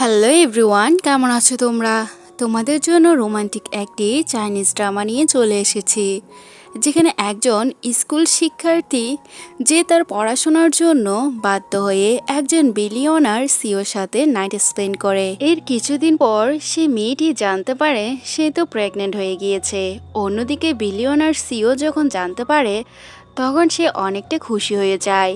Hello everyone কেমন আছো তোমরা? তোমাদের জন্য রোমান্টিক একটি চাইনিজ ড্রামা নিয়ে চলে এসেছি, যেখানে একজন স্কুল শিক্ষার্থী যে তার পড়াশোনার জন্য বাধ্য হয়ে একজন বিলিয়নার সিওর সাথে নাইট স্পেন্ড করে। এর কিছুদিন পর সে মেয়েটি জানতে পারে সে তো প্রেগনেন্ট হয়ে গিয়েছে। অন্যদিকে বিলিয়নার সিও যখন জানতে পারে, তখন সে অনেকটা খুশি হয়ে যায়,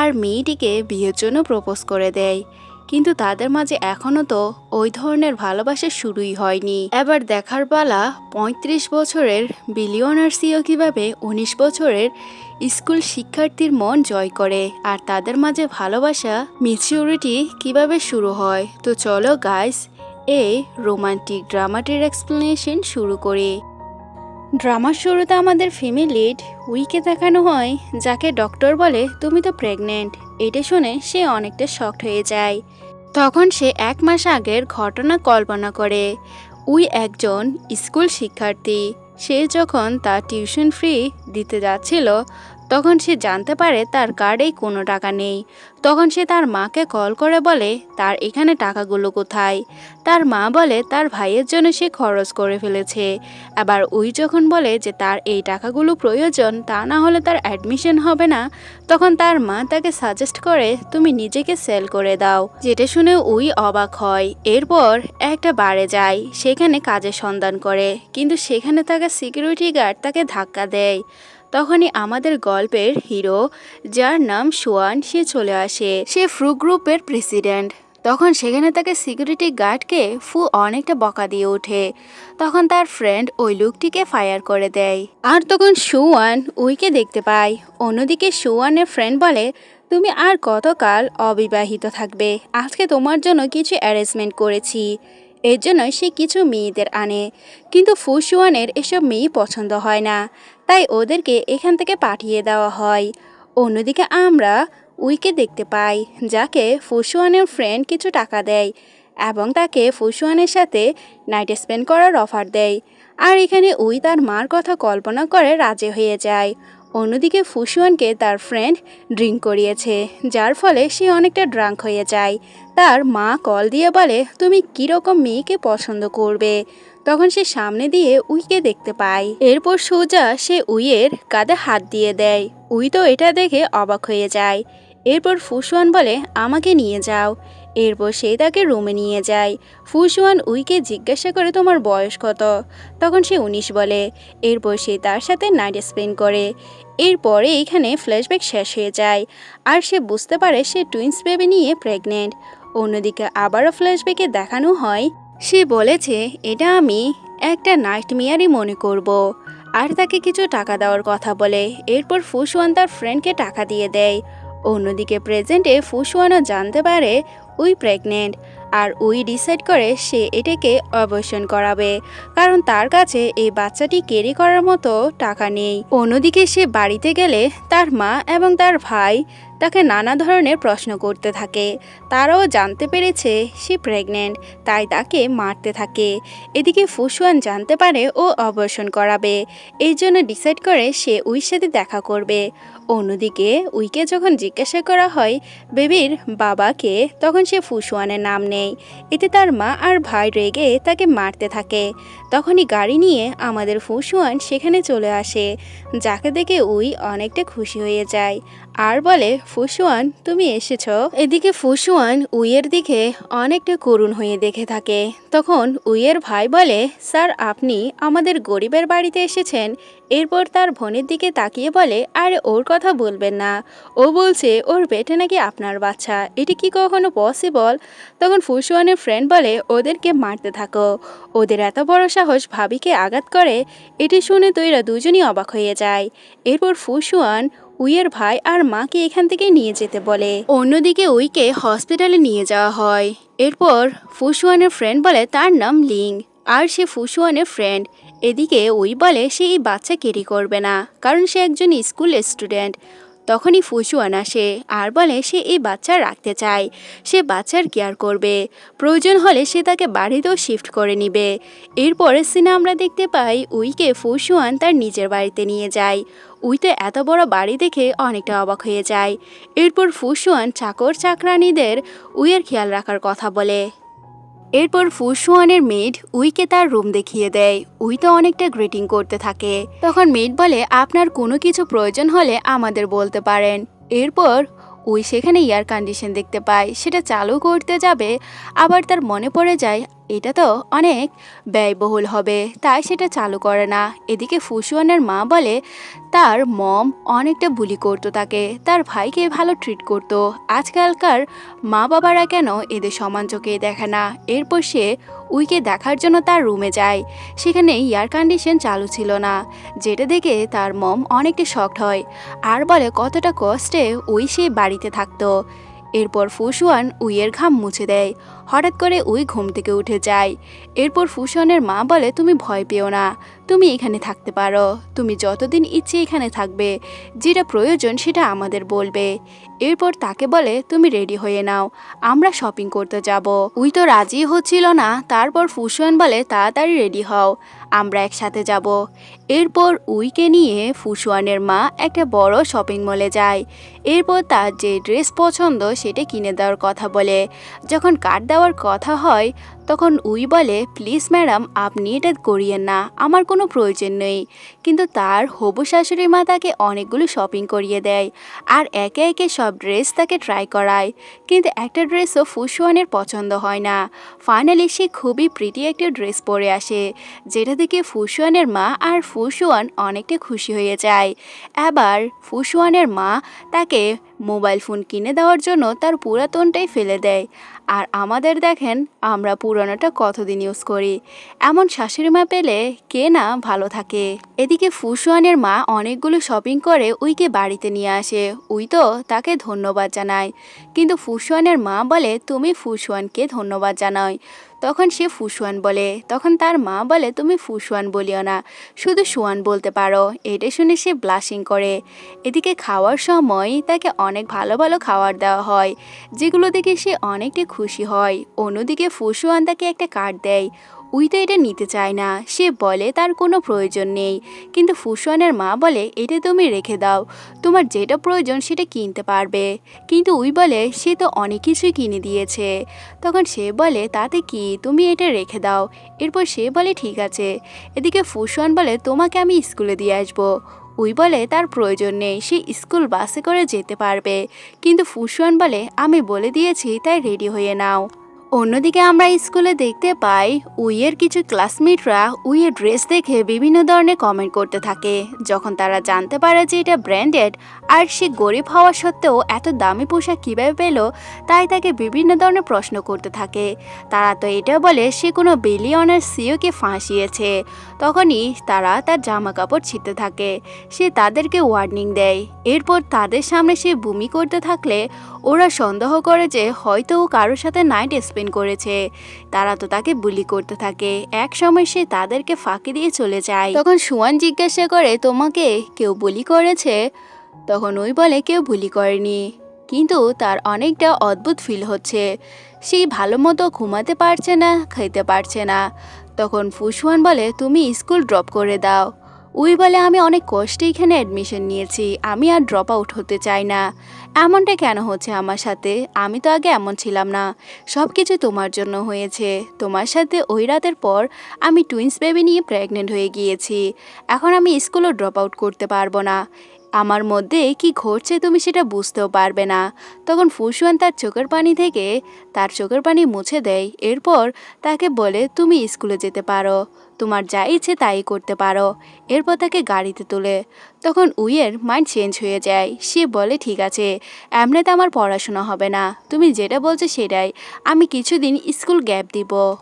আর মেয়েটিকে বিয়ের জন্য প্রপোজ করে দেয়। কিন্তু তাদের মাঝে এখনও তো ওই ধরনের ভালোবাসা শুরুই হয়নি। এবার দেখার পালা পঁয়ত্রিশ বছরের বিলিয়নার সিও কীভাবে উনিশ বছরের স্কুল শিক্ষার্থীর মন জয় করে আর তাদের মাঝে ভালোবাসা মিচিউরিটি কীভাবে শুরু হয়। তো চলো গাইস এই রোমান্টিক ড্রামাটির এক্সপ্লেনেশন শুরু করি। ড্রামার শুরুতে আমাদের ফ্যামিলিড উইকে দেখানো হয়, যাকে ডক্টর বলে, তুমি তো প্রেগনেন্ট এটা শুনে সে অনেকটা শক্ট হয়ে যায়। তখন সে এক মাস আগের ঘটনা কল্পনা করে। উই একজন স্কুল শিক্ষার্থী। সে যখন তার টিউশন ফ্রি দিতে যাচ্ছিল তখন সে জানতে পারে তার কার্ডেই কোনো টাকা নেই। তখন সে তার মাকে কল করে বলে, তার এখানে টাকাগুলো কোথায়? তার মা বলে, তার ভাইয়ের জন্য সে খরচ করে ফেলেছে। আবার ওই যখন বলে যে তার এই টাকাগুলো প্রয়োজন, তা না হলে তার অ্যাডমিশন হবে না। তখন তার মা তাকে সাজেস্ট করে, তুমি নিজেকে সেল করে দাও। যেটা শুনে ওই অবাক হয়। এরপর একটা বারে যায়, সেখানে কাজের সন্ধান করে। কিন্তু সেখানে থাকা সিকিউরিটি গার্ড তাকে ধাক্কা দেয়। তখনই আমাদের গল্পের হিরো, যার নাম সোয়ান, সে চলে আসে। সে ফ্রু গ্রুপের প্রেসিডেন্ট। তখন সেখানে তাকে সিকিউরিটি গার্ডকে ফু অনেকটা বকা দিয়ে ওঠে। তখন তার ফ্রেন্ড ওই লোকটিকে ফায়ার করে দেয়। আর তখন সুয়ান উইকে দেখতে পায়। অন্যদিকে সুয়ানের ফ্রেন্ড বলে, তুমি আর কতকাল অবিবাহিত থাকবে? আজকে তোমার জন্য কিছু অ্যারেঞ্জমেন্ট করেছি। এর জন্য সে কিছু মেয়েদের আনে। কিন্তু ফুসুয়ানের এসব মেয়ে পছন্দ হয় না। তাই ওদেরকে এখান থেকে পাঠিয়ে দেওয়া হয়। অন্যদিকে আমরা উইকে দেখতে পাই, যাকে ফুসুয়ানের ফ্রেন্ড কিছু টাকা দেয় এবং তাকে ফুসুয়ানের সাথে নাইট স্পেন্ড করার অফার দেয়। আর এখানে উই তার মার কথা কল্পনা করে রাজি হয়ে যায়। অন্যদিকে ফুসুয়ানকে তার ফ্রেন্ড ড্রিঙ্ক করিয়েছে, যার ফলে সে অনেকটা ড্রাঙ্ক হয়ে যায়। তার মা কল দিয়ে বলে, তুমি কীরকম মেয়েকে পছন্দ করবে? তখন সে সামনে দিয়ে উইকে দেখতে পায়। এরপর সোজা সে উইয়ের কাঁধে হাত দিয়ে দেয়। উই তো এটা দেখে অবাক হয়ে যায়। এরপর ফুসুয়ান বলে, আমাকে নিয়ে যাও। এরপর সে তাকে রুমে নিয়ে যায়। ফুসুয়ান উইকে জিজ্ঞাসা করে, তোমার বয়স কত? তখন সে উনিশ বলে। এরপর সে তার সাথে নাইট স্পেন্ড করে। এরপরে এইখানে ফ্ল্যাশব্যাক শেষ হয়ে যায়। আর সে বুঝতে পারে, সে টুইন্স বেবি নিয়ে প্রেগনেন্ট। অন্যদিকে আবারও ফ্ল্যাশব্যাকে দেখানো হয় সে বলেছে, এটা আমি একটা নাইট মেয়ারই মনে করব। আর তাকে কিছু টাকা দেওয়ার কথা বলে এরপর ফুসওয়ান তার ফ্রেন্ডকে টাকা দিয়ে দেয় অন্যদিকে প্রেজেন্টে ফুসওয়ানও জানতে পারে উই প্রেগনেন্ট আর উই ডিসাইড করে সে এটাকে অবসান করাবে। কারণ তার কাছে এই বাচ্চাটি ক্যারি করার মতো টাকা নেই। অন্যদিকে সে বাড়িতে গেলে তার মা এবং তার ভাই তাকে নানা ধরনের প্রশ্ন করতে থাকে। তারাও জানতে পেরেছে সে প্রেগনেন্ট তাই তাকে মারতে থাকে। এদিকে ফুসুয়ান জানতে পারে ও অবসান করাবে। এই জন্য ডিসাইড করে সে উইর সাথে দেখা করবে। অন্যদিকে উইকে যখন জিজ্ঞাসা করা হয় বেবির বাবাকে, তখন সে ফুসুয়ানের নাম নেই এতে তার মা আর ভাই রেগে তাকে মারতে থাকে। তখনই গাড়ি নিয়ে আমাদের ফুসুয়ান সেখানে চলে আসে, যাকে দেখে উই অনেকটা খুশি হয়ে যায়। আর বলে, ফুসুয়ান, তুমি এসেছ? এদিকে ফুসুয়ান উইয়ের দিকে অনেকটা করুণ হয়ে দেখে থাকে। তখন উইয়ের ভাই বলে, স্যার, আপনি আমাদের গরিবের বাড়িতে এসেছেন। এরপর তার বোনের দিকে তাকিয়ে বলে, আরে, ওর কথা বলবেন না। ও বলছে, ওর পেটে নাকি আপনার বাচ্চা। এটি কি কখনো পসিবল? তখন ফুসুয়ানের ফ্রেন্ড বলে, ওদেরকে মারতে থাকো। ওদের এত বড় সাহস ভাবিকে আঘাত করে, এটি শুনে তো এরা দুজনই অবাক হয়ে যায়। এরপর ফুসুয়ান উইয়ের ভাই আর মাকে এখান থেকে নিয়ে যেতে বলে। অন্যদিকে উইকে হসপিটালে নিয়ে যাওয়া হয়। এরপর ফুসুয়ানের ফ্রেন্ড বলে তার নাম লিং, আর সে ফুসুয়ানের ফ্রেন্ড। এদিকে উই বলে সে এই বাচ্চা ক্যারি করবে না, কারণ সে একজন স্কুল স্টুডেন্ট। তখনই ফুসুয়ান আসে আর বলে, সে এই বাচ্চা রাখতে চায়। সে বাচ্চার কেয়ার করবে। প্রয়োজন হলে সে তাকে বাড়িতেও শিফট করে নিবে। এরপরের সিনে আমরা দেখতে পাই, উইকে ফুসুয়ান তার নিজের বাড়িতে নিয়ে যায়। উইতে এত বড় বাড়ি দেখে অনেকটা অবাক হয়ে যায়। এরপর ফুসুয়ান চাকর চাকরানিদের উইয়ের খেয়াল রাখার কথা বলে। এরপর ফুসুয়ানের মেড উইকে তার রুম দেখিয়ে দেয়। উই তো অনেকটা গ্রিটিং করতে থাকে। তখন মেড বলে, আপনার কোনো কিছু প্রয়োজন হলে আমাদের বলতে পারেন। এরপর উই সেখানে এয়ার কন্ডিশন দেখতে পায়। সেটা চালু করতে যাবে, আবার তার মনে পড়ে যায় এটা তো অনেক ব্যয়বহুল হবে, তাই সেটা চালু করে না। এদিকে ফুসুয়ানের মা বলে, তার মম অনেকটা বুলি করতো তাকে, তার ভাইকে ভালো ট্রিট করতো। আজকালকার মা বাবারা কেন এদের সমান চোখে দেখে না? এরপর সে উইকে দেখার জন্য তার রুমে যায়। সেখানে এয়ার কন্ডিশন চালু ছিল না, যেটা দেখে তার মম অনেকটা শকড হয়। আর বলে কতটা কষ্টে উই সে বাড়িতে থাকতো। এরপর ফুসুয়ান উইয়ের ঘাম মুছে দেয়। হঠাৎ করে উই ঘুম থেকে উঠে যায়। এরপর ফুসনের মা বলে, তুমি ভয় পেও না। তুমি এখানে থাকতে পারো। তুমি যতদিন ইচ্ছে এখানে থাকবে। যেটা প্রয়োজন সেটা আমাদের বলবে। এরপর তাকে বলে, তুমি রেডি হয়ে নাও। আমরা শপিং করতে যাব। উই তো রাজি হচ্ছিল না। তারপর ফুসুয়ান বলে, তাড়াতাড়ি রেডি হও। আমরা একসাথে যাব। এরপর উইকে নিয়ে ফুসুয়ানের মা একটা বড় শপিং মলে যায়। এরপর তার যে ড্রেস পছন্দ সেটা কিনে দেওয়ার কথা বলে। যখন কার্ড দেওয়ার কথা হয়, তখন উই বলে, প্লিজ ম্যাডাম, আপনি এটা করিয়েন না, আমার কোনো প্রয়োজন নেই। কিন্তু তার হবু শাশুড়ি মা তাকে অনেকগুলো শপিং করিয়ে দেয় আর একে একে সব ড্রেস তাকে ট্রাই করায়। কিন্তু একটা ড্রেসও ফুসুয়ানের পছন্দ হয় না। ফাইনালি সে খুবই প্রিটি একটা ড্রেস পরে আসে, যেটা দেখে ফুসুয়ানের মা আর ফুসুয়ান অনেকটা খুশি হয়ে যায়। এবার ফুসুয়ানের মা তাকে মোবাইল ফোন কিনে দেওয়ার জন্য তার পুরাতনটাই ফেলে দেয়। আর আমাদের দেখেন আমরা পুরানোটা কতদিন ইউজ করি। এমন শাশুড়ি মা পেলে কে না ভালো থাকে। এদিকে ফুসুয়ানের মা অনেকগুলো শপিং করে উইকে বাড়িতে নিয়ে আসে। উই তো তাকে ধন্যবাদ জানায়। কিন্তু ফুসুয়ানের মা বলে, তুমি ফুসুয়ানকে ধন্যবাদ জানাই তখন সে ফুসুয়ান বলে, তখন তার মা বলে, তুমি ফুসুয়ান বলিও না, শুধু সুয়ান বলতে পারো। এটা শুনে সে ব্লাশিং করে। এদিকে খাওয়ার সময় তাকে অনেক ভালো ভালো খাবার দেওয়া হয়, যেগুলো দেখে সে অনেকটা খুশি হয়। অন্যদিকে ফুসুয়ান তাকে একটা কার্ড দেয়। উই তো এটা নিতে চায় না। সে বলে, তার কোনো প্রয়োজন নেই। কিন্তু ফুসুয়ানের মা বলে, এটা তুমি রেখে দাও। তোমার যেটা প্রয়োজন সেটা কিনতে পারবে। কিন্তু উই বলে, সে তো অনেক কিছুই কিনে দিয়েছে। তখন সে বলে, তাতে কি? তুমি এটা রেখে দাও। এরপর সে বলে, ঠিক আছে। এদিকে ফুসুয়ান বলে, তোমাকে আমি স্কুলে দিয়ে আসব। উই বলে, তার প্রয়োজন নেই। সে স্কুল বাসে করে যেতে পারবে। কিন্তু ফুসুয়ান বলে, আমি বলে দিয়েছি, তাই রেডি হয়ে নাও। অন্যদিকে আমরা স্কুলে দেখতে পাই, উইয়ের কিছু ক্লাসমেটরা উইয়ের ড্রেস দেখে বিভিন্ন ধরনের কমেন্ট করতে থাকে। যখন তারা জানতে পারে যে এটা ব্র্যান্ডেড আর সে গরিব হওয়া সত্ত্বেও এত দামি পোশাক কীভাবে পেল, তাই তাকে বিভিন্ন ধরনের প্রশ্ন করতে থাকে। তারা তো এটা বলে, সে কোনো বিলিয়নের সিওকে ফাঁসিয়েছে। তখনই তারা তার জামা কাপড় ছিঁড়তে থাকে। সে তাদেরকে ওয়ার্নিং দেয়। এরপর তাদের সামনে সে বমি করতে থাকলে ওরা সন্দেহ করে যে হয়তো ও কারোর সাথে নাইট স্পেন্ড করেছে। তারা তো তাকে বুলি করতে থাকে। এক সময় সে তাদেরকে ফাঁকি দিয়ে চলে যায়। তখন সুয়ান জিজ্ঞাসা করে, তোমাকে কেউ বুলি করেছে? তখন ওই বলে, কেউ বুলি করেনি। কিন্তু তার অনেকটা অদ্ভুত ফিল হচ্ছে। সেই ভালো মতো ঘুমাতে পারছে না খেতে পারছে না। তখন ফুসওয়ান বলে, তুমি স্কুল ড্রপ করে দাও। উই বলে, আমি অনেক কষ্টে এখানে অ্যাডমিশন নিয়েছি। আমি আর ড্রপ আউট হতে চাই না। এমনটা কেন হচ্ছে আমার সাথে? আমি তো আগে এমন ছিলাম না। সব কিছু তোমার জন্য হয়েছে। তোমার সাথে ওই রাতের পর আমি টুইন্স বেবি নিয়ে প্রেগনেন্ট হয়ে গিয়েছি। এখন আমি স্কুলও ড্রপ আউট করতে পারব না। আমার মধ্যে কি ঘটছে তুমি সেটা বুঝতেও পারবে না। তখন ফুসুয়ান তার চোখের পানি থেকে তার চোখের পানি মুছে দেয়। এরপর তাকে বলে, তুমি স্কুলে যেতে পারো। তোমার যা ইচ্ছে তাই করতে পারো। এরপর তাকে গাড়িতে তোলে। তখন উইয়ের মাইন্ড চেঞ্জ হয়ে যায়। সে বলে, ঠিক আছে, এমনিতে আমার পড়াশোনা হবে না। তুমি যেটা বলছো সেটাই। আমি কিছুদিন স্কুল গ্যাপ দিব।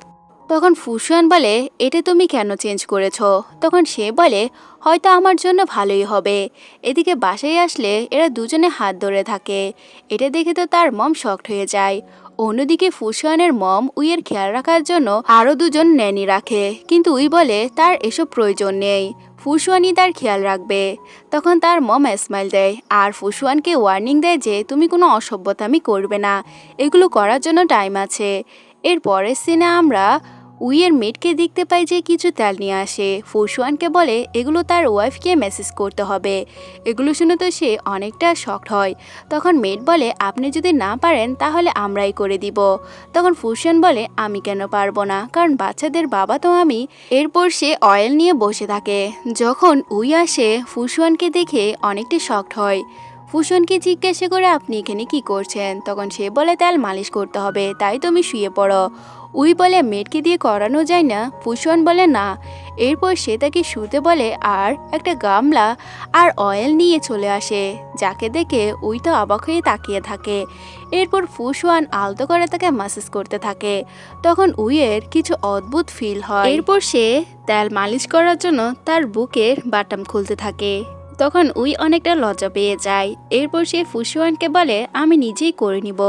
তখন ফুসুয়ান বলে, এটা তুমি কেন চেঞ্জ করেছ? তখন সে বলে, হয়তো আমার জন্য ভালোই হবে। এদিকে বাসায় আসলে এরা দুজনে হাত ধরে থাকে। এটা দেখে তো তার মম শক্ট হয়ে যায়। অন্যদিকে ফুসয়ানের মম উইয়ের খেয়াল রাখার জন্য আরও দুজন ন্যানি রাখে। কিন্তু উই বলে, তার এসব প্রয়োজন নেই। ফুসুয়ানি তার খেয়াল রাখবে। তখন তার মম স্মাইল দেয়, আর ফুসুয়ানকে ওয়ার্নিং দেয় যে তুমি কোনো অসভ্যতামি করবে না। এগুলো করার জন্য টাইম আছে। এর পরের সিনে আমরা উইয়ের মেটকে দেখতে পায় যে কিছু তেল নিয়ে আসে। ফুসওয়ানকে বলে, এগুলো তার ওয়াইফকে মেসেজ করতে হবে। এগুলো শুনে তো সে অনেকটা শক্ট হয়। তখন মেট বলে, আপনি যদি না পারেন, তাহলে আমরাই করে দিব। তখন ফুসওয়ান বলে, আমি কেন পারব না? কারণ বাচ্চাদের বাবা তো আমি। এরপর সে অয়েল নিয়ে বসে থাকে। যখন উই আসে, ফুসওয়ানকে দেখে অনেকটা শক্ট হয়। ফুসনকে জিজ্ঞাসা করে আপনি এখানে কি করছেন? তখন সে বলে, তেল মালিশ করতে হবে, তাই তুমি শুয়ে পড়ো। উই বলে, মেয়েটকে দিয়ে করানো যায় না? ফুসন বলে, না। এরপর সে তাকে শুতে বলে, আর একটা গামলা আর অয়েল নিয়ে চলে আসে। যাকে দেখে উই তো অবাক হয়ে তাকিয়ে থাকে। এরপর ফুসওয়ান আলতো করে তাকে মাসাজ করতে থাকে। তখন উইয়ের কিছু অদ্ভুত ফিল হয়। এরপর সে তেল মালিশ করার জন্য তার বুকের বাটাম খুলতে থাকে। তখন উই অনেকটা লজ্জা পেয়ে যায়। এরপর সে ফুসুয়ানকে বলে, আমি নিজেই করে নিব।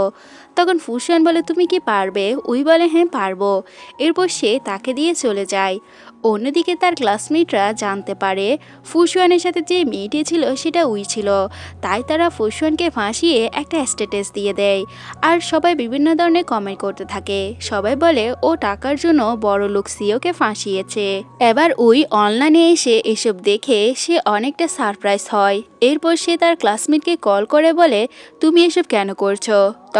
তখন ফুসুয়ান বলে, তুমি কি পারবে? উই বলে হ্যাঁ পারব। এরপর সে তাকে দিয়ে চলে যায়। অন্যদিকে তার ক্লাসমেটরা জানতে পারে ফুসুয়ানের সাথে যে মেয়েটি ছিল সেটা উই ছিল। তাই তারা ফুসুয়ানকে ফাঁসিয়ে একটা স্ট্যাটাস দিয়ে দেয়। আর সবাই বিভিন্ন ধরনের কমেন্ট করতে থাকে। সবাই বলে, ও টাকার জন্য বড় লোক সিওকে ফাঁসিয়েছে। এবার উই অনলাইনে এসে এসব দেখে সে অনেকটা সারপ্রাইজ হয়। এরপর সে তার ক্লাসমেটকে কল করে বলে, তুমি এসব কেন করছ?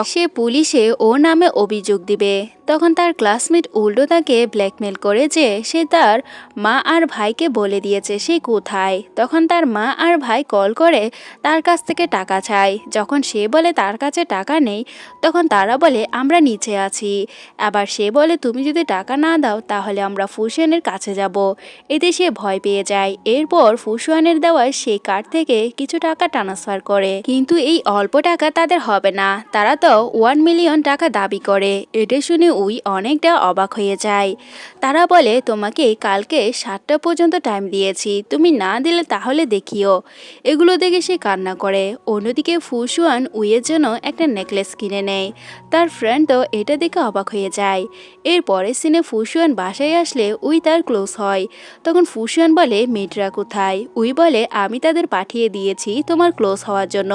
সে পুলিশে ও নামে অভিযোগ দিবে। তখন তার ক্লাসমেট উল্টো তাকে ব্ল্যাকমেল করে যে সে তার মা আর ভাইকে বলে দিয়েছে সে কোথায়। তখন তার মা আর ভাই কল করে তার কাছ থেকে টাকা চায়। যখন সে বলে তার কাছে টাকা নেই, তখন তারা বলে, আমরা নিচে আছি। আবার সে বলে, তুমি যদি টাকা না দাও, তাহলে আমরা ফুসিয়ানের কাছে যাব। এতে সে ভয় পেয়ে যায়। এরপর ফুসুয়ানের দেওয়া সেই কার্ড থেকে কিছু টাকা ট্রান্সফার করে। কিন্তু এই অল্প টাকা তাদের হবে না। তারা তো ওয়ান মিলিয়ন টাকা দাবি করে। এটা শুনে উই অনেকটা অবাক হয়ে যায়। তারা বলে, তোমাকে কালকে সাতটা পর্যন্ত টাইম দিয়েছি। তুমি না দিলে তাহলে দেখিও। এগুলো দেখে সে কান্না করে। অন্যদিকে ফুসুয়ান উইয়ের জন্য একটা নেকলেস কিনে নেয়। তার ফ্রেন্ড তো এটা দেখে অবাক হয়ে যায়। এর পরের সিনে ফুসুয়ান বাসায় আসলে উই তার ক্লোজ হয়। তখন ফুসুয়ান বলে, মেয়েটরা কোথায়? উই বলে, আমি তাদের পাঠিয়ে দিয়েছি তোমার ক্লোজ হওয়ার জন্য।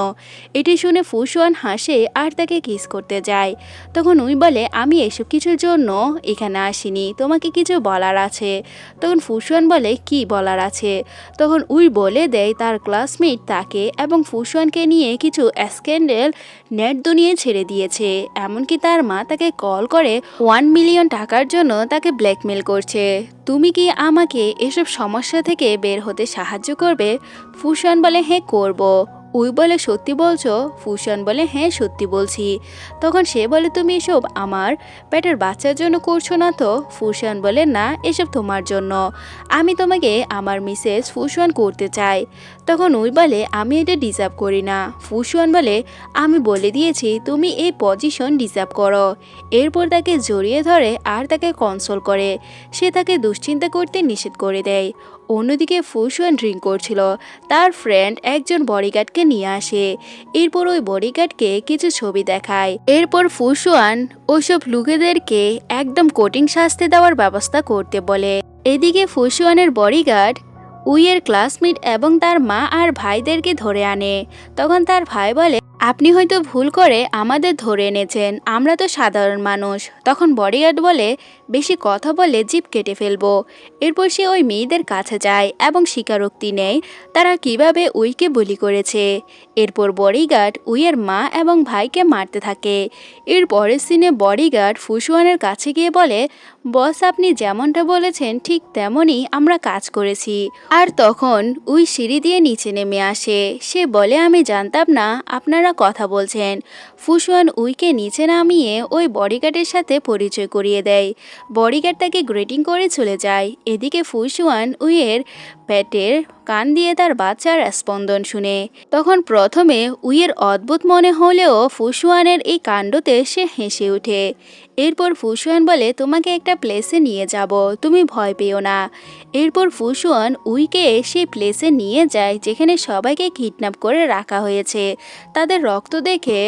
এটি শুনে ফুসুয়ান হাসে আর তাকে কিস করতে যায় তখন উই বলে, আমি এসব কিছুর জন্য এখানে আসিনি। তোমাকে কিছু বলার আছে। তখন ফুসুয়ান বলে, কি বলার আছে? তখন উই বলে দেয় তার ক্লাসমেট তাকে এবং ফুসুয়ানকে নিয়ে কিছু স্ক্যান্ডেল নেট দুনিয়ে ছেড়ে দিয়েছে। এমনকি তার মা তাকে কল করে, ওয়ান মিলিয়ন টাকার জন্য তাকে ব্ল্যাকমেল করছে। তুমি কি আমাকে এসব সমস্যা থেকে বের হতে সাহায্য করবে? ফুসান বলে হ্যাঁ করব। উই বলে, সত্যি বলছো? ফুসান বলে হ্যাঁ সত্যি বলছি। তখন সে বলে, তুমি এসব আমার পেটের বাচ্চার জন্য করছ না তো? ফুসান বলে, না, এসব তোমার জন্য। আমি তোমাকে আমার মিসেস ফুসওয়ান করতে চাই। তখন উই বলে, আমি এটা ডিজার্ভ করি না। ফুসওয়ান বলে, আমি বলে দিয়েছি, তুমি এই পজিশন ডিজার্ভ করো। এরপর তাকে জড়িয়ে ধরে আর তাকে কনসোল করে। সে তাকে দুশ্চিন্তা করতে নিষেধ করে দেয়। অন্যদিকে ফুসুয়ান ড্রিঙ্ক করছিল। তার ফ্রেন্ড একজন বডিগার্ডকে নিয়ে আসে। এরপর ওই বডিগার্ডকে কিছু ছবি দেখায়। এরপর ফুসওয়ান ওইসব লোকেদেরকে একদম কোটিং শাস্তি দেওয়ার ব্যবস্থা করতে বলে। এদিকে ফুসুয়ানের বডিগার্ড উইয়ের ক্লাসমেট এবং তার মা আর ভাইদেরকে ধরে আনে। তখন তার ভাই বলে, আপনি হয়তো ভুল করে আমাদের ধরে এনেছেন, আমরা তো সাধারণ মানুষ। তখন বডিগার্ড বলে বেশি কথা বলে জিপ কেটে ফেলব। এরপর সে ওই মেয়েদের কাছে যায় এবং স্বীকারোক্তি নেয়, তারা কীভাবে উইকে বলি করেছে। এরপর বডিগার্ড উইয়ের মা এবং ভাইকে মারতে থাকে। এর পরের সিনে বডিগার্ড ফুসুয়ানের কাছে গিয়ে বলে, বস, আপনি যেমনটা বলেছেন, ঠিক তেমনই আমরা কাজ করেছি। আর তখন উই সিঁড়ি দিয়ে নিচে নেমে আসে। সে বলে, আমি জানতাম না আপনারা কথা বলছেন। ফুসুয়ান উইকে নিচে নামিয়ে ওই বডিগার্ডের সাথে পরিচয় করিয়ে দেয়। বডিগার্ড তাকে গ্রেটিং করে চলে যায়। এদিকে ফুসুয়ান উইয়ের পেটের কান দিয়ে তার বাচ্চার স্পন্দন শুনে। তখন প্রথমে উইয়ের অদ্ভুত মনে হলেও ফুসুয়ানের এই কাণ্ডতে সে হেসে ওঠে। এরপর ফুসুয়ান বলে, তোমাকে একটা প্লেসে নিয়ে যাব, তুমি ভয় পেও না। এরপর ফুসুয়ান উইকে সেই প্লেসে নিয়ে যায়, যেখানে সবাইকে কিডন্যাপ করে রাখা হয়েছে। তাদের রক্ত দেখে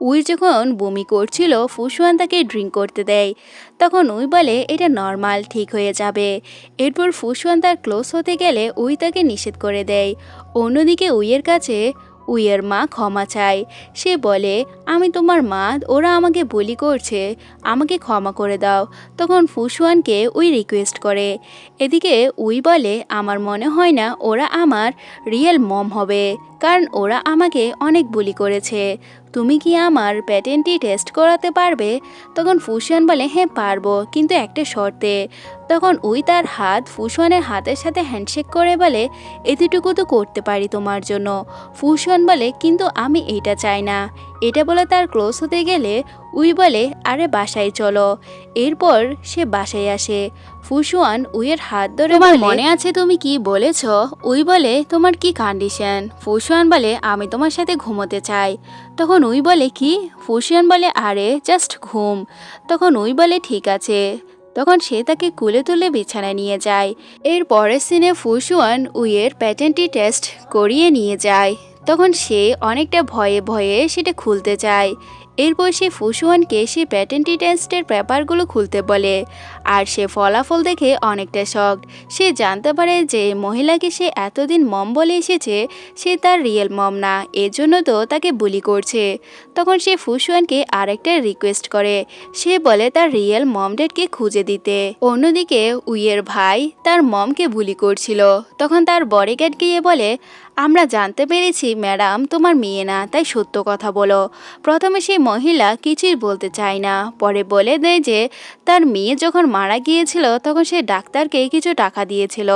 উই যখন বমি করছিল ফুসুয়ান তাকে ড্রিঙ্ক করতে দেয়। তখন উই বলে, এটা নর্মাল, ঠিক হয়ে যাবে। এরপর ফুসুয়ান তার ক্লোজ হতে গেলে উই তাকে নিষেধ করে দেয়। অন্যদিকে উইয়ের কাছে উইয়ের মা ক্ষমা চায়। সে বলে, আমি তোমার মা, ওরা আমাকে বলি করছে, আমাকে ক্ষমা করে দাও। তখন ফুসুয়ানকে উই রিকোয়েস্ট করে। এদিকে উই বলে, আমার মনে হয় না ওরা আমার রিয়েল মম হবে, কারণ ওরা আমাকে অনেক বুলি করেছে। তুমি কি আমার প্যাটেন্টটি টেস্ট করাতে পারবে? তখন ফুসিয়ান বলে হ্যাঁ পারব, কিন্তু একটা শর্তে। তখন উই তার হাত ফুসুয়ানের হাতের সাথে হ্যান্ডশেক করে বলে, এতটুকু তো করতে পারি তোমার জন্য। ফুসুয়ান বলে, কিন্তু আমি এটা চাই না। এটা বলে তার ক্লোজ হতে গেলে, উই বলে, আরে, বাসায় চলো। এরপর সে বাসায় আসে। ফুসুয়ান উইয়ের হাত ধরে তোমার মনে আছে তুমি কি বলেছ? উই বলে তোমার কি কন্ডিশন ফুসুয়ান বলে আমি তোমার সাথে ঘুমোতে চাই। তখন উই বলে কি? ফুসুয়ান বলে আরে জাস্ট ঘুম। তখন উই বলে ঠিক আছে। তখন সে তাকে কুলে তুলে বিছানায় নিয়ে যায়। এর পরের সিনে ফুসুয়ান উইয়ের প্যাটেন্টি টেস্ট করিয়ে নিয়ে যায়। তখন সে অনেকটা ভয়ে ভয়ে সেটা খুলতে চায়। এরপর সে ফুসুয়ানকে সে প্যাটেন্টি টেস্টের পেপারগুলো খুলতে বলে। আর সে ফলাফল দেখে অনেকটা শখ সে জানতে পারে যে মহিলাকে সে এতদিন মম বলে এসেছে, সে তার রিয়েল মম না। এজন্য তো তাকে বুলি করছে। তখন সে ফুসুয়ানকে আরেকটা রিকোয়েস্ট করে। সে বলে তার রিয়েল মম ডেটকে খুঁজে দিতে। অন্যদিকে উইয়ের ভাই তার মমকে বুলি করছিল। তখন তার বডিগার্ড গিয়ে বলে আমরা জানতে পেরেছি, ম্যাডাম, তোমার মেয়ে না, তাই সত্য কথা বলো। প্রথমে সেই মহিলা কিছুই বলতে চায় না। পরে বলে দেয় যে, তার মেয়ে যখন মারা গিয়েছিল, তখন সে ডাক্তারকে কিছু টাকা দিয়েছিল।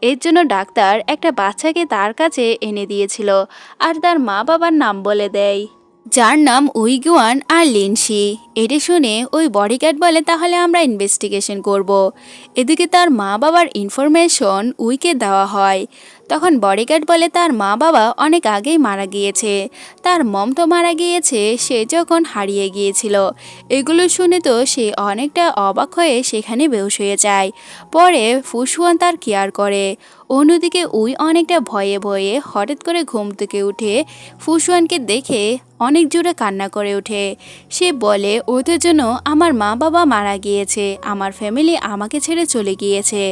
এর জন্য ডাক্তার একটা বাচ্চাকে তার কাছে এনে দিয়েছিল আর তার মা বাবার নাম বলে দেয়। যার নাম উইগুয়ান আর লিনসি। এটা শুনে ওই বডিগার্ড বলে, তাহলে আমরা ইনভেস্টিগেশন করব। এদিকে তার মা বাবার ইনফরমেশন উইকে দেওয়া হয়। তখন বডিগার্ড বলে তার মা বাবা অনেক আগেই মারা গিয়েছে। তার মম তো মারা গিয়েছে, সে যখন হারিয়ে গিয়েছিল। এগুলো শুনে তো সে অনেকটা অবাক হয়ে সেখানে বেউস হয়ে যায়। পরে ফুসুয়ান তার কেয়ার করে। অন্যদিকে উই অনেকটা ভয়ে ভয়ে হঠাৎ করে ঘুম থেকে উঠে ফুসুয়ানকে দেখে অনেক জোরে কান্না করে ওঠে। সে বলে, ওদের জন্য আমার মা বাবা মারা গিয়েছে, আমার ফ্যামিলি আমাকে ছেড়ে চলে গিয়েছে।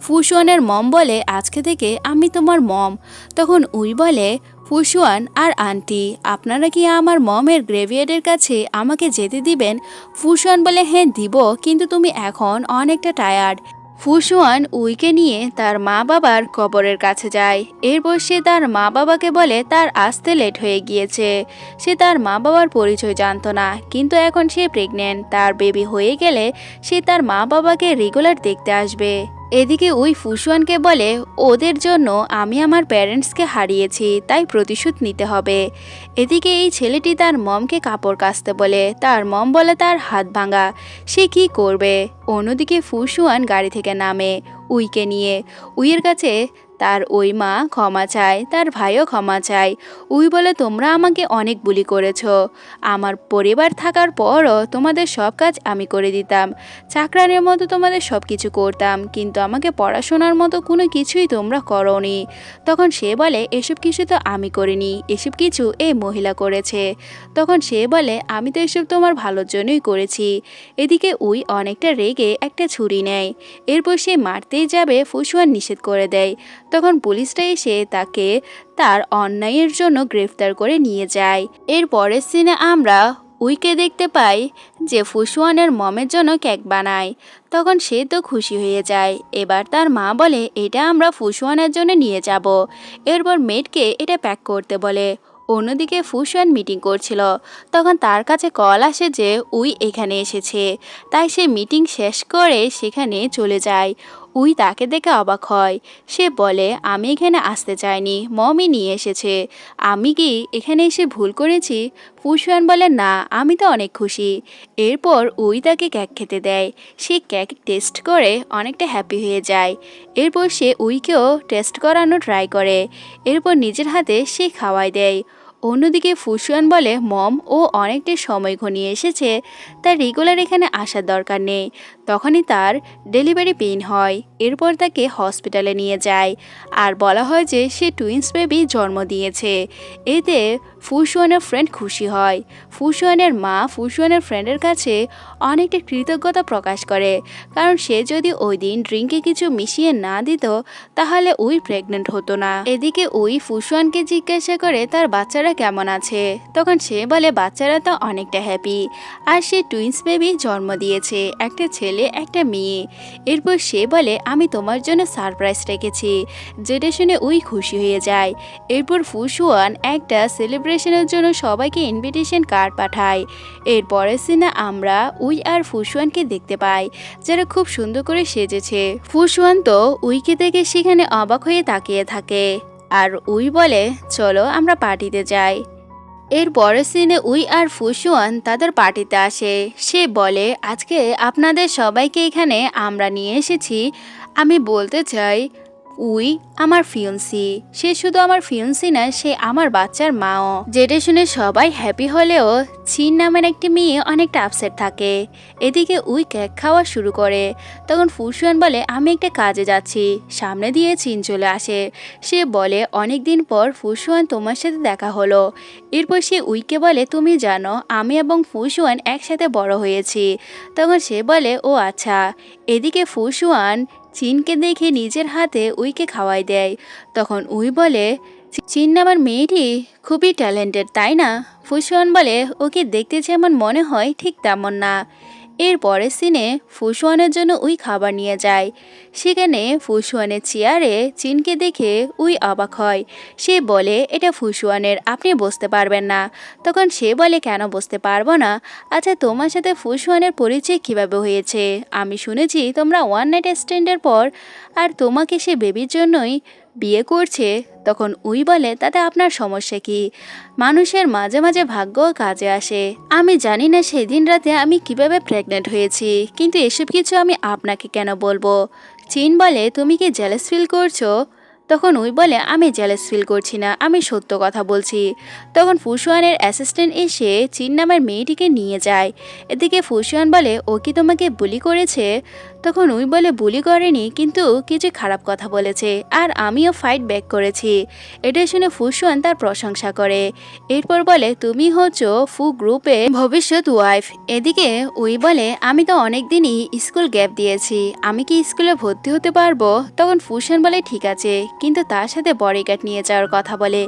ফুসুয়ানের মম বলে, আজকে থেকে আমি তোমার মম। তখন উই বলে ফুসুয়ান আর আন্টি, আপনারা কি আমার মমের গ্রেভিয়ার্ডের কাছে আমাকে যেতে দিবেন? ফুসুয়ান বলে হ্যাঁ দিব, কিন্তু তুমি এখন অনেকটা টায়ার্ড। ফুসুয়ান উইকে নিয়ে তার মা বাবার কবরের কাছে যায়। এরপর সে তার মা বাবাকে বলে, তার আসতে লেট হয়ে গিয়েছে। সে তার মা বাবার পরিচয় জানতো না, কিন্তু এখন সে প্রেগনেন্ট তার বেবি হয়ে গেলে সে তার মা বাবাকে রেগুলার দেখতে আসবে। এদিকে ওই ফুসুয়ানকে বলে, ওদের জন্য আমি আমার প্যারেন্টসকে হারিয়েছি, তাই প্রতিশোধ নিতে হবে। এদিকে এই ছেলেটি তার মমকে কাপড় কাচতে বলে, তার মম বলে তার হাত ভাঙা, সে কি করবে? অন্যদিকে ফুসুয়ান গাড়ি থেকে নামে উইকে নিয়ে। উইয়ের কাছে তার ওই মা ক্ষমা চায়, তার ভাইও ক্ষমা চায়। উই বলে, তোমরা আমাকে অনেক বুলি করেছ। আমার পরিবার থাকার পরও তোমাদের সব কাজ আমি করে দিতাম। চাকরানের মতো তোমাদের সব কিছু করতাম, কিন্তু আমাকে পড়াশোনার মতো কোনো কিছুই তোমরা করনি। তখন সে বলে, এসব কিছু তো আমি করিনি। এসব কিছু এই মহিলা করেছে। তখন সে বলে, আমি তো এসব তোমার ভালোর জন্যই করেছি। এদিকে উই অনেকটা রেগে একটা ছুরি নেয়। এরপর সে মারতেই যাবে ফুসুয়ান নিষেধ করে দেয়। তখন পুলিশটা এসে তাকে তার অন্যায়ের জন্য গ্রেফতার করে নিয়ে যায়। এর পরের সিনে আমরা উইকে দেখতে পাই যে ফুসুয়ানের মমের জন্য কেক বানায়। তখন সে তো খুশি হয়ে যায়। এবার তার মা বলে, এটা আমরা ফুসুয়ানের জন্য নিয়ে যাব। এরপর মেয়েটকে এটা প্যাক করতে বলে। অন্যদিকে ফুসুয়ান মিটিং করছিল। তখন তার কাছে কল আসে যে, উই এখানে এসেছে। তাই সে মিটিং শেষ করে সেখানে চলে যায়। উই তাকে দেখে অবাক হয়। সে বলে, আমি এখানে আসতে চাইনি মমি নিয়ে এসেছে। আমি কি এখানে এসে ভুল করেছি? ফুসুয়ান বলে, না, আমি তো অনেক খুশি। এরপর উই তাকে ক্যাক খেতে দেয়। সে ক্যাক টেস্ট করে অনেকটা হ্যাপি হয়ে যায়। এরপর সে উইকেও টেস্ট করানো ট্রাই করে। এরপর নিজের হাতে সে খাওয়াই দেয়। অন্যদিকে ফুসুয়ান বলে, মম, ও অনেকটা সময় ঘনিয়ে এসেছে, তার রেগুলার এখানে আসার দরকার নেই। তখনই তার ডেলিভারি পেইন হয়। এরপর তাকে হসপিটালে নিয়ে যায়। আর বলা হয় যে সে টুইন্স বেবি জন্ম দিয়েছে। এতে ফুসুয়ানের ফ্রেন্ড খুশি হয়। ফুসুয়ানের মা ফুসুয়ানের ফ্রেন্ডের কাছে অনেকটা কৃতজ্ঞতা প্রকাশ করে। কারণ সে যদি ওই দিন ড্রিঙ্কে কিছু মিশিয়ে না দিত, তাহলে ওই প্রেগনেন্ট হতো না। এদিকে ওই ফুসুয়ানকে জিজ্ঞাসা করে, তার বাচ্চারা কেমন আছে? তখন সে বলে, বাচ্চারা তো অনেকটা হ্যাপি আর সে টুইন্স বেবি জন্ম দিয়েছে, একটা ছেলে, একটা মেয়ে। এরপর সে বলে আমি তোমার জন্য সারপ্রাইজ রেখেছি যেটা শুনে ওই খুশি হয়ে যায়। এরপর ফুসুয়ান একটা সেলিব্রেশনের জন্য সবাইকে ইনভিটেশন কার্ড পাঠায়। এর পরের সিনে আমরা উই আর ফুসুয়ানকে দেখতে পাই, যারা খুব সুন্দর করে সেজেছে। ফুসুয়ান তো উইকে দেখে সেখানে অবাক হয়ে তাকিয়ে থাকে। আর উই বলে, চলো আমরা পার্টিতে যাই। এর পরের সিনে উই আর ফুসুয়ান তাদের পার্টিতে আসে। সে বলে, আজকে আপনাদের সবাইকে এখানে আমরা নিয়ে এসেছি। আমি বলতে চাই, উই আমার ফিয়ন্সি সে শুধু আমার ফিয়ন্সি না, সে আমার বাচ্চার মাও। যেটা শুনে সবাই হ্যাপি হলেও চিন নামের একটি মেয়ে অনেকটা আপসেট থাকে। এদিকে উই কেক খাওয়া শুরু করে। তখন ফুসুয়ান বলে, আমি একটা কাজে যাচ্ছি। সামনে দিয়ে চিন চলে আসে। সে বলে অনেক দিন পর ফুসুয়ান তোমার সাথে দেখা হলো। এরপর সে উইকে বলে, তুমি জানো, আমি এবং ফুসুয়ান একসাথে বড় হয়েছি। তখন সে বলে, ও আচ্ছা। এদিকে ফুসুয়ান চিনকে দেখে নিজের হাতে উইকে খাওয়াই দেয়। তখন উই বলে, চিন আমার মেয়েটি খুবই ট্যালেন্টেড তাই না? ফুসুয়ান বলে, ওকে দেখতে যেমন মনে হয়, ঠিক তেমন না। এর পরের সিনে ফুসুয়ানের জন্য উই খাবার নিয়ে যায়। সেখানে ফুসুয়ানের চেয়ারে চিনকে দেখে উই অবাক হয়। সে বলে, এটা ফুসুয়ানের আপনি বসতে পারবেন না। তখন সে বলে, কেন বসতে পারব না? আচ্ছা তোমার সাথে ফুসুয়ানের পরিচয় কীভাবে হয়েছে? আমি শুনেছি তোমরা ওয়ান নাইট স্ট্যান্ডের পর, আর তোমাকে সে বেবির জন্যই বিয়ে করছে, তখন উই বলে, তাতে আপনার সমস্যা কি? মানুষের মাঝে মাঝে ভাগ্য কাজে আসে। আমি জানি না সেদিন রাতে আমি কীভাবে প্রেগনেন্ট হয়েছি, কিন্তু এসব কিছু আমি আপনাকে কেন বলব? চিন বলে, তুমি কি জেলাস ফিল করছ? তখন উই বলে, আমি জেলাস ফিল করছি না, আমি সত্য কথা বলছি। তখন ফুসুয়ানের অ্যাসিস্ট্যান্ট এসে চিন নামের মেয়েটিকে নিয়ে যায়। এদিকে ফুসুয়ান বলে, ও কি তোমাকে বুলি করেছে? তখন ওই বলে বুলি করেনি, কিন্তু কিছু খারাপ কথা বলেছে। আর আমিও ফাইট ব্যাক করেছি। এটা শুনে ফুসুয়ান তার প্রশংসা করে। এরপর বলে, তুমি হচ্ছ ফু গ্রুপে ভবিষ্যৎ ওয়াইফ এদিকে ওই বলে, আমি তো অনেক দিনই স্কুল গ্যাপ দিয়েছি। আমি কি স্কুলে ভর্তি হতে পারব? তখন ফুসুয়ান বলে, ঠিক আছে। কিন্তু তার সাথে বডিগার্ড নিয়ে যাওয়ার কথা বলে।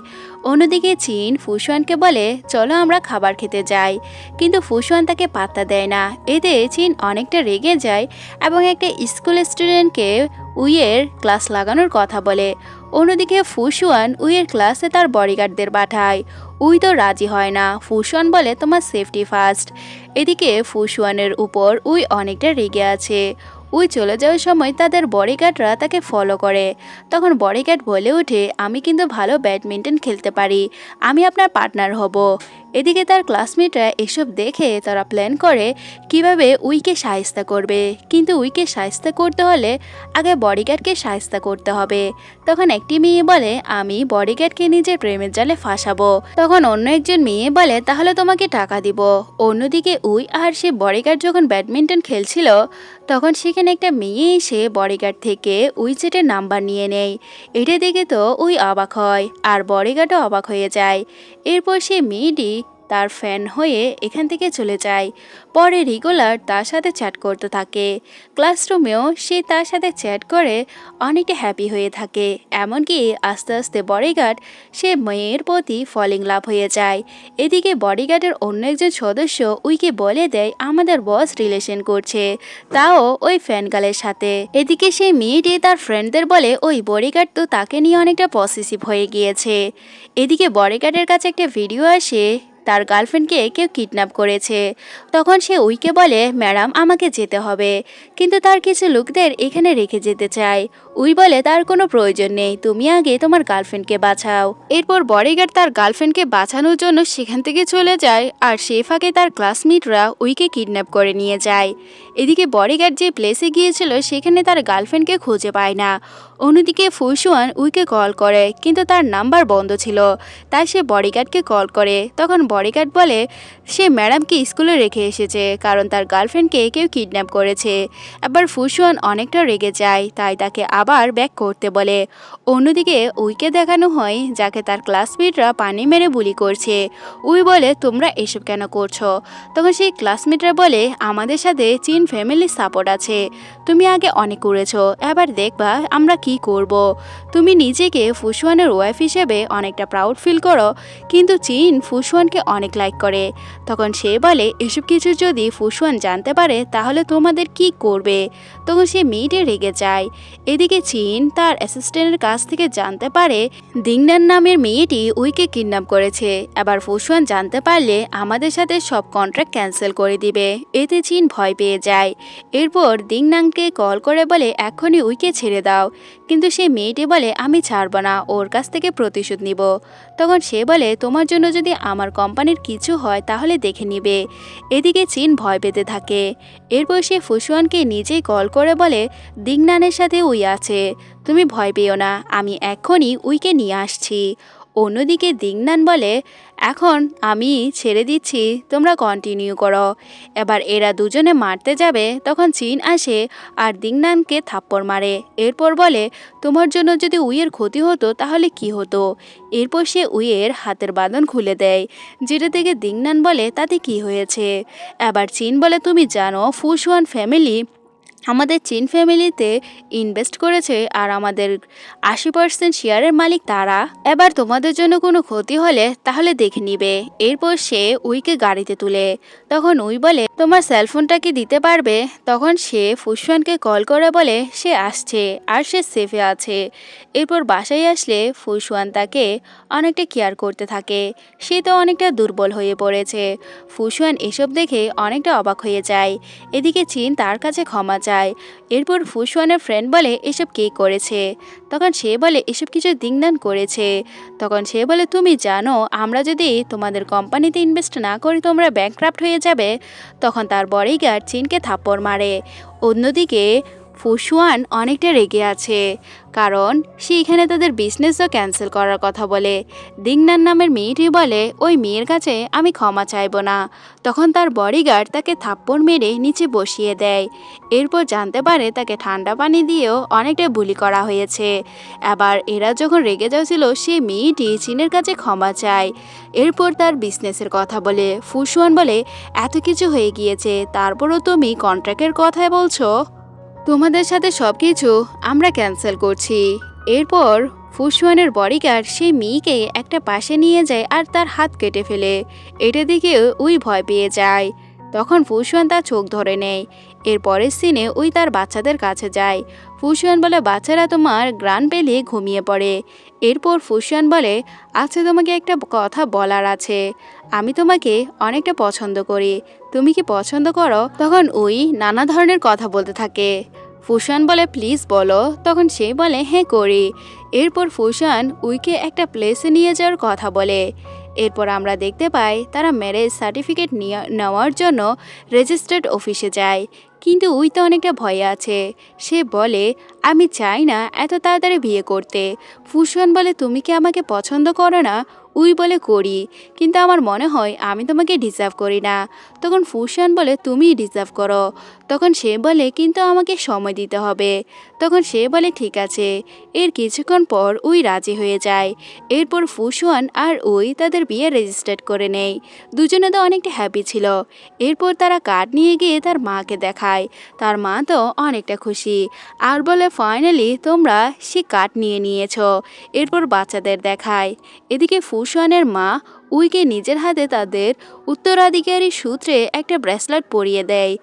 অন্যদিকে চীন ফুসুয়ানকে বলে, চলো আমরা খাবার খেতে যাই। কিন্তু ফুসুয়ান তাকে পাত্তা দেয় না। এতে চীন অনেকটা রেগে যায় এবং একটা স্কুল স্টুডেন্টকে উইয়ের ক্লাস লাগানোর কথা বলে। অন্যদিকে ফুসুয়ান উইয়ের ক্লাসে তার বডিগার্ডদের পাঠায়। উই তো রাজি হয় না। ফুসুয়ান বলে, তোমার সেফটি ফার্স্ট। এদিকে ফুসুয়ানের উপর উই অনেকটা রেগে আছে। উই চলে যাওয়ার সময় তাদের বডিগার্ডরা তাকে ফলো করে। তখন বডিগার্ড বলে ওঠে, আমি কিন্তু ভালো ব্যাডমিন্টন খেলতে পারি। আমি আপনার পার্টনার হব। এদিকে তার ক্লাসমেটরা এসব দেখে তারা প্ল্যান করে কীভাবে উইকে সাহিস্তা করবে। কিন্তু উইকে সাহিস্তা করতে হলে আগে বডিগার্ডকে সাহিস্তা করতে হবে। তখন একটি মেয়ে বলে, আমি বডিগার্ডকে নিজের প্রেমের জালে ফাঁসাবো। তখন অন্য একজন মেয়ে বলে, তাহলে তোমাকে টাকা দিব। অন্যদিকে উই আর সে বডিগার্ড যখন ব্যাডমিন্টন খেলছিল তখন সেখানে একটা মেয়ে এসে বডিগার্ড থেকে উইচেটের নাম্বার নিয়ে নেয়। এটা দেখে তো ওই অবাক হয়, আর বডিগার্ডও অবাক হয়ে যায়। এরপর সে মেয়েটি তার ফ্যান হয়ে এখান থেকে চলে যায়। পরে রেগুলার তার সাথে চ্যাট করতে থাকে। ক্লাসরুমেও সে তার সাথে চ্যাট করে অনেকটা হ্যাপি হয়ে থাকে। এমনকি আস্তে আস্তে বডিগার্ড সে মেয়ের প্রতি ফলিং লাভ হয়ে যায়। এদিকে বডিগার্ডের অন্য একজন সদস্য উইকে বলে দেয়, আমাদের বস রিলেশন করছে। তাও ওই ফ্যানগালের সাথে। এদিকে সেই মেয়েটি তার ফ্রেন্ডদের বলে, ওই বডিগার্ড তো তাকে নিয়ে অনেকটা পসেসিভ হয়ে গিয়েছে। এদিকে বডিগার্ডের কাছে একটা ভিডিও আসে। তার গার্লফ্রেন্ডকে কেউ কিডন্যাপ করেছে। তখন সে উইকে বলে, ম্যাডাম, আমাকে যেতে হবে। কিন্তু তার কিছু লোকদের এখানে রেখে যেতে চায়। উই বলে, তার কোনো প্রয়োজন নেই, তুমি আগে তোমার গার্লফ্রেন্ডকে বাঁচাও। এরপর বডিগার্ড তার গার্লফ্রেন্ডকে বাঁচানোর জন্য সেখান থেকে চলে যায় আর সে ফাঁকে তার ক্লাসমেটরা উইকে কিডন্যাপ করে নিয়ে যায়। এদিকে বডিগার্ড যে প্লেসে গিয়েছিল, সেখানে তার গার্লফ্রেন্ডকে খুঁজে পায় না। অন্যদিকে ফুসুয়ান উইকে কল করে, কিন্তু তার নাম্বার বন্ধ ছিল। তাই সে বডিগার্ডকে কল করে। তখন বডিগার্ড বলে, সে ম্যাডামকে স্কুলে রেখে এসেছে, কারণ তার গার্লফ্রেন্ডকে কেউ কিডন্যাপ করেছে। এবার ফুসুয়ান অনেকটা রেগে যায়, তাই তাকে আবার ব্যাক করতে বলে। অন্যদিকে উইকে দেখানো হয়, যাকে তার ক্লাসমেটরা পানি মেরে বুলি করছে। উই বলে, তোমরা এসব কেন করছ? তখন সেই ক্লাসমেটরা বলে, আমাদের সাথে চীন ফ্যামিলির সাপোর্ট আছে। তুমি আগে অনেক করেছ, এবার দেখবা আমরা কি করব। তুমি নিজেকে ফুসুয়ানের ওয়াইফ হিসেবে অনেকটা প্রাউড ফিল করো, কিন্তু চীন ফুসুয়ানকে অনেক লাইক করে। তখন সে বলে, এসব কিছু যদি ফুসুয়ান জানতে পারে, তাহলে তোমাদের কি করবে? তখন সে মেয়েটে রেগে যায়। এদিকে চীন তার অ্যাসিস্ট্যান্টের কাছ থেকে জানতে পারে, দিংনান নামের মেয়েটি উইকে কিডন্যাপ করেছে। এবার ফুসুয়ান জানতে পারলে আমাদের সাথে সব কন্ট্রাক্ট ক্যান্সেল করে দিবে। এতে চীন ভয় পেয়ে যায়। এরপর দিংনাংকে কল করে বলে এখনই উইকে ছেড়ে দাও। কিন্তু সে মেয়েটি বলে, আমি ছাড়ব না, ওর কাছ থেকে প্রতিশোধ নিব। তখন সে বলে, তোমার জন্য যদি আমার কোম্পানির কিছু হয়, তাহলে দেখে নিবে। এদিকে চীন ভয় পেতে থাকে। এরপর সে ফুসুয়ানকে নিজেই কল করে বলে, দিগনানের সাথে উই আছে। তুমি ভয় পেও না, আমি এখনই উইকে নিয়ে আসছি। অন্যদিকে দিগনান বলে এখন আমি ছেড়ে দিচ্ছি, তোমরা কন্টিনিউ করো। এবার এরা দুজনে মারতে যাবে, তখন চীন আসে আর দিংনানকে থাপ্পড় মারে। এরপর বলে, তোমার জন্য যদি উইয়ের ক্ষতি হতো, তাহলে কি হতো? এরপর সে উইয়ের হাতের বাঁধন খুলে দেয়, যেটা থেকে দিংনান বলে, তাতে কি হয়েছে? এবার চীন বলে, তুমি জানো, ফুসওয়ান ফ্যামিলি আমাদের চীন ফ্যামিলিতে ইনভেস্ট করেছে আর আমাদের আশি পার্সেন্ট শেয়ারের মালিক তারা। এবার তোমাদের জন্য কোনো ক্ষতি হলে তাহলে দেখে নিবে। এরপর সে উইকে গাড়িতে তুলে। তখন উই বলে, তোমার সেলফোনটা কি দিতে পারবে? তখন সে ফুসওয়ানকে কল করে বলে, সে আসছে আর সে সেফে আছে। এরপর বাসায় আসলে ফুসওয়ান তাকে অনেকটা কেয়ার করতে থাকে। সে তো অনেকটা দুর্বল হয়ে পড়েছে। ফুসওয়ান এসব দেখে অনেকটা অবাক হয়ে যায়। এদিকে চীন তার কাছে ক্ষমা চায়। এরপর ফুসওয়ানের ফ্রেন্ড বলে, এসব কে করেছে? তখন সে বলে, এসব কিছু দিংদান করেছে। তখন সে বলে, তুমি জানো, আমরা যদি তোমাদের কোম্পানিতে ইনভেস্ট না করি, তোমরা ব্যাংক্রাফ্ট হয়ে যাবে। তখন তার বডিগার্ড চিনকে থাপ্পড় মারে। অন্যদিকে ফুসওয়ান অনেকটা রেগে আছে, কারণ সে এখানে তাদের বিজনেসও ক্যান্সেল করার কথা বলে। দিংনান নামের মেয়েটি বলে, ওই মেয়ের কাছে আমি ক্ষমা চাইব না। তখন তার বডিগার্ড তাকে থাপ্পড় মেরে নিচে বসিয়ে দেয়। এরপর জানতে পারে তাকে ঠান্ডা পানি দিয়েও অনেকটা বুলি করা হয়েছে। এবার এরা যখন রেগে যাচ্ছিল, সে মেয়েটি চীনের কাছে ক্ষমা চায়। এরপর তার বিজনেসের কথা বলে। ফুসুয়ান বলে, এত কিছু হয়ে গিয়েছে, তারপরও তুমি কন্ট্রাক্টের কথায় বলছো? তোমাদের সাথে সব কিছু আমরা ক্যান্সেল করছি। এরপর ফুসওয়ানের বডিগার্ড সেই মেয়েকে একটা পাশে নিয়ে যায় আর তার হাত কেটে ফেলে। এটা দেখে উই ভয় পেয়ে যায়। তখন ফুসওয়ান তার চোখ ধরে নেয়। এরপরের সিনে ওই তার বাচ্চাদের কাছে যায়। ফুসওয়ান বলে, বাচ্চারা তোমার গ্রান পেলে ঘুমিয়ে পড়ে। এরপর ফুসওয়ান বলে আচ্ছা তোমাকে একটা কথা বলার আছে। আমি তোমাকে অনেকটা পছন্দ করি। তুমি কি পছন্দ করো? তখন ওই নানা ধরনের কথা বলতে থাকে। ফুসান বলে, প্লিজ বলো। তখন সে বলে হ্যাঁ করি। এরপর ফুসান উইকে একটা প্লেসে নিয়ে যাওয়ার কথা বলে। এরপর আমরা দেখতে পাই, তারা ম্যারেজ সার্টিফিকেট নেওয়ার জন্য রেজিস্টার্ড অফিসে যায়। কিন্তু উই তো অনেকটা ভয়ে আছে। সে বলে, আমি চাই না এত তাড়াতাড়ি বিয়ে করতে। ফুসন বলে, তুমি কি আমাকে পছন্দ করো না? উই বলে করি, কিন্তু আমার মনে হয় আমি তোমাকে ডিজার্ভ করি না। তখন ফুসান বলে তুমি ডিজার্ভ করো। তখন সে বলে, কিন্তু আমাকে সময় দিতে হবে। তখন সে বলে, ঠিক আছে। এর কিছুক্ষণ পর উই রাজি হয়ে যায়। এরপর ফুসওয়ান আর উই তাদের বিয়ে রেজিস্টার্ড করে নেয়। দুজনে তো অনেকটা হ্যাপি ছিল। এরপর তারা কার্ড নিয়ে গিয়ে তার মাকে দেখায়। তার মা তো অনেকটা খুশি। আর বলে, ফাইনালি তোমরা সে কার্ড নিয়ে নিয়েছো। এরপর বাচ্চাদের দেখায়। এদিকে ফুসওয়ানের মা উইকে নিজের হাতে তাদের উত্তরাধিকারী সূত্রে একটা ব্রেসলেট পরিয়ে দেয়।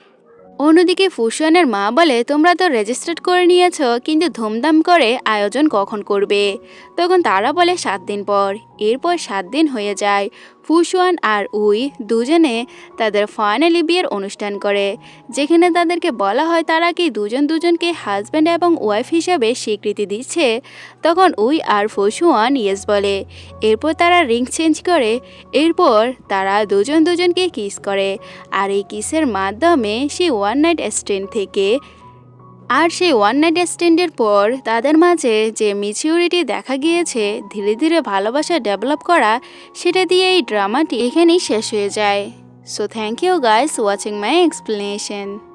অন্যদিকে ফুসানের মা বলে, তোমরা তো রেজিস্ট্রেট করে নিয়েছ, কিন্তু ধুমধাম করে আয়োজন কখন করবে? তখন তারা বলে, সাত দিন পর। এরপর সাত দিন হয়ে যায়। ফুসওয়ান আর উই দুজনে তাদের ফাইনালি বিয়ের অনুষ্ঠান করে। যেখানে তাদেরকে বলা হয় তারা কি দুজন দুজনকে হাজব্যান্ড এবং ওয়াইফ হিসেবে স্বীকৃতি দিচ্ছে? তখন উই আর ফুসওয়ান ইয়েস বলে। এরপর তারা রিং চেঞ্জ করে। এরপর তারা দুজন দুজনকে কিস করে। আর এই কিসের মাধ্যমে সে ওয়ান নাইট স্ট্যান্ড থেকে আর সেই ওয়ান নাইট স্ট্যান্ডের পর তাদের মাঝে যে মিচিউরিটি দেখা গিয়েছে, ধীরে ধীরে ভালোবাসা ডেভেলপ করা, সেটা দিয়ে এই ড্রামাটি এখানেই শেষ হয়ে যায়। So thank you guys watching my explanation